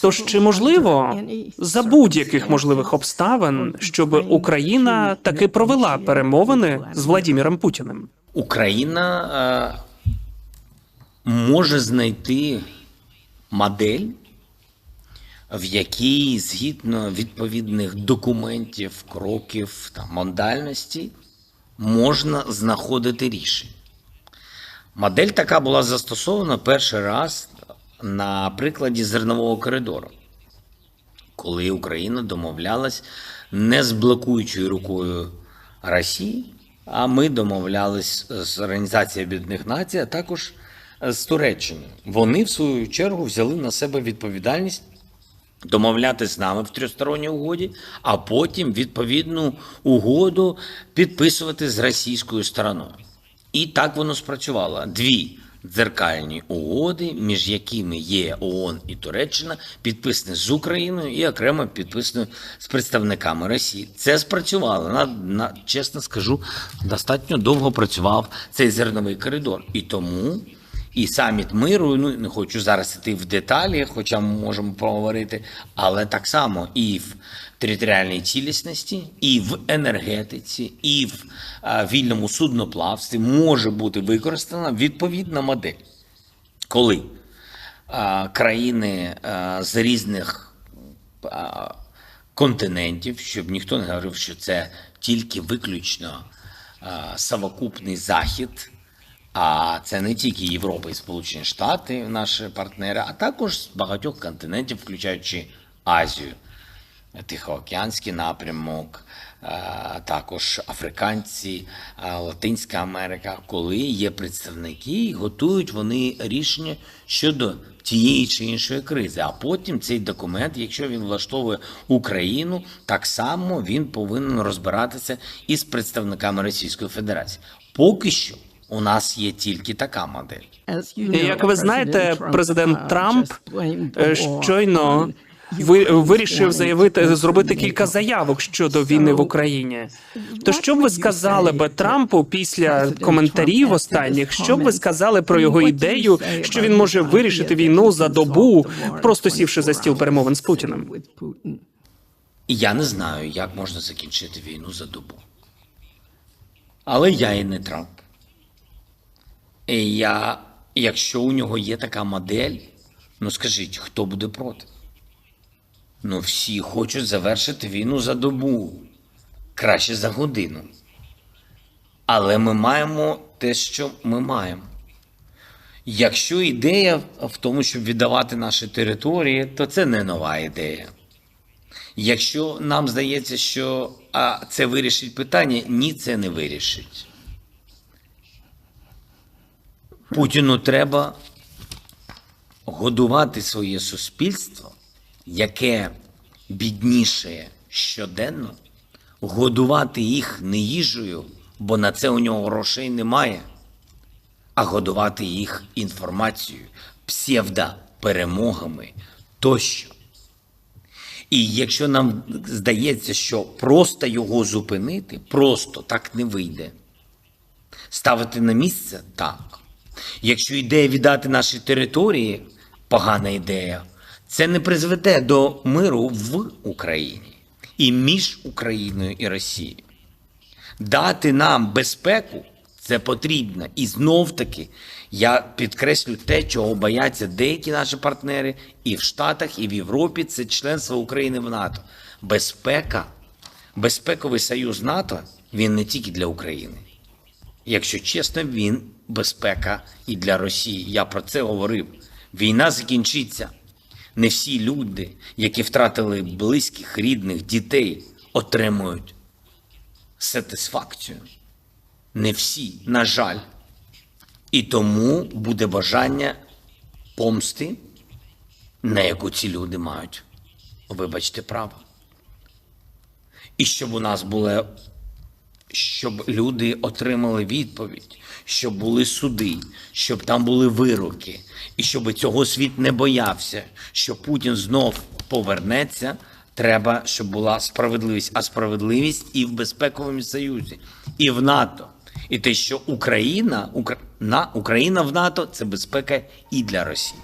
Тож чи можливо за будь-яких можливих обставин, щоб Україна таки провела перемовини з Владіміром Путіним? Україна е, може знайти модель, в якій згідно відповідних документів, кроків та модальності можна знаходити рішення. Модель така була застосована перший раз на прикладі зернового коридору, коли Україна домовлялась не з блокуючою рукою Росії, а ми домовлялись з Організацією Об'єднаних Націй, а також з Туреччиною. Вони, в свою чергу, взяли на себе відповідальність домовлятись з нами в трьохсторонній угоді, а потім відповідну угоду підписувати з російською стороною. І так воно спрацювало. Дві дзеркальні угоди, між якими є ООН і Туреччина, підписані з Україною і окремо підписані з представниками Росії. Це спрацювало. На, на, чесно скажу, достатньо довго працював цей зерновий коридор. І тому і саміт миру, ну не хочу зараз йти в деталі, хоча ми можемо поговорити, але так само і в територіальній цілісності, і в енергетиці, і в вільному судноплавстві може бути використана відповідна модель, коли країни з різних континентів, щоб ніхто не говорив, що це тільки виключно совокупний захід. А це не тільки Європа і Сполучені Штати, наші партнери, а також з багатьох континентів, включаючи Азію, Тихоокеанський напрямок, е, також африканці, е, Латинська Америка, коли є представники, готують вони рішення щодо тієї чи іншої кризи. А потім цей документ, якщо він влаштовує Україну, так само він повинен розбиратися із представниками Російської Федерації. Поки що. У нас є тільки така модель. Як ви знаєте, президент Трамп е, щойно ви вирішив заявити зробити кілька заявок щодо війни в Україні. То що б ви сказали би Трампу після коментарів останніх? Що б ви сказали про його ідею, що він може вирішити війну за добу, просто сівши за стіл перемовин з Путіним? Я не знаю, як можна закінчити війну за добу. Але я і не Трамп. І я, якщо у нього є така модель, ну скажіть, хто буде проти? Ну, всі хочуть завершити війну за добу, краще за годину. Але ми маємо те, що ми маємо. Якщо ідея в тому, щоб віддавати наші території, то це не нова ідея. Якщо нам здається, що а, це вирішить питання, ні, це не вирішить. Путіну треба годувати своє суспільство, яке бідніше щоденно, годувати їх не їжею, бо на це у нього грошей немає, а годувати їх інформацією, псевдоперемогами тощо. І якщо нам здається, що просто його зупинити, просто так не вийде. Ставити на місце так. Якщо ідея віддати наші території погана ідея, це не призведе до миру в Україні і між Україною і Росією. Дати нам безпеку це потрібно. І знов таки я підкреслю те, чого бояться деякі наші партнери і в Штатах, і в Європі це членство України в НАТО. Безпека, безпековий союз НАТО він не тільки для України. Якщо чесно, він безпека і для Росії. Я про це говорив. Війна закінчиться. Не всі люди, які втратили близьких, рідних, дітей, отримують сатисфакцію. Не всі, на жаль. І тому буде бажання помсти, на яку ці люди мають. Вибачте право. І щоб у нас було щоб люди отримали відповідь, щоб були суди, щоб там були вироки, і щоб цього світ не боявся, що Путін знов повернеться. Треба, щоб була справедливість, а справедливість і в безпековому союзі, і в НАТО. І те, що Україна, Укра... на Україна в НАТО це безпека і для Росії.